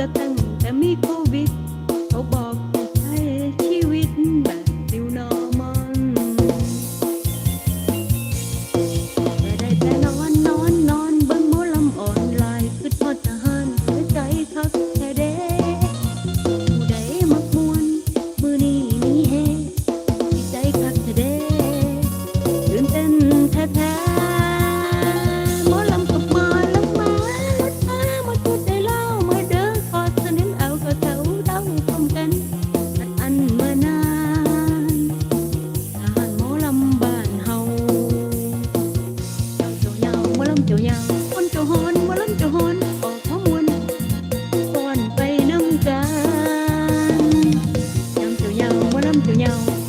está tan 안녕.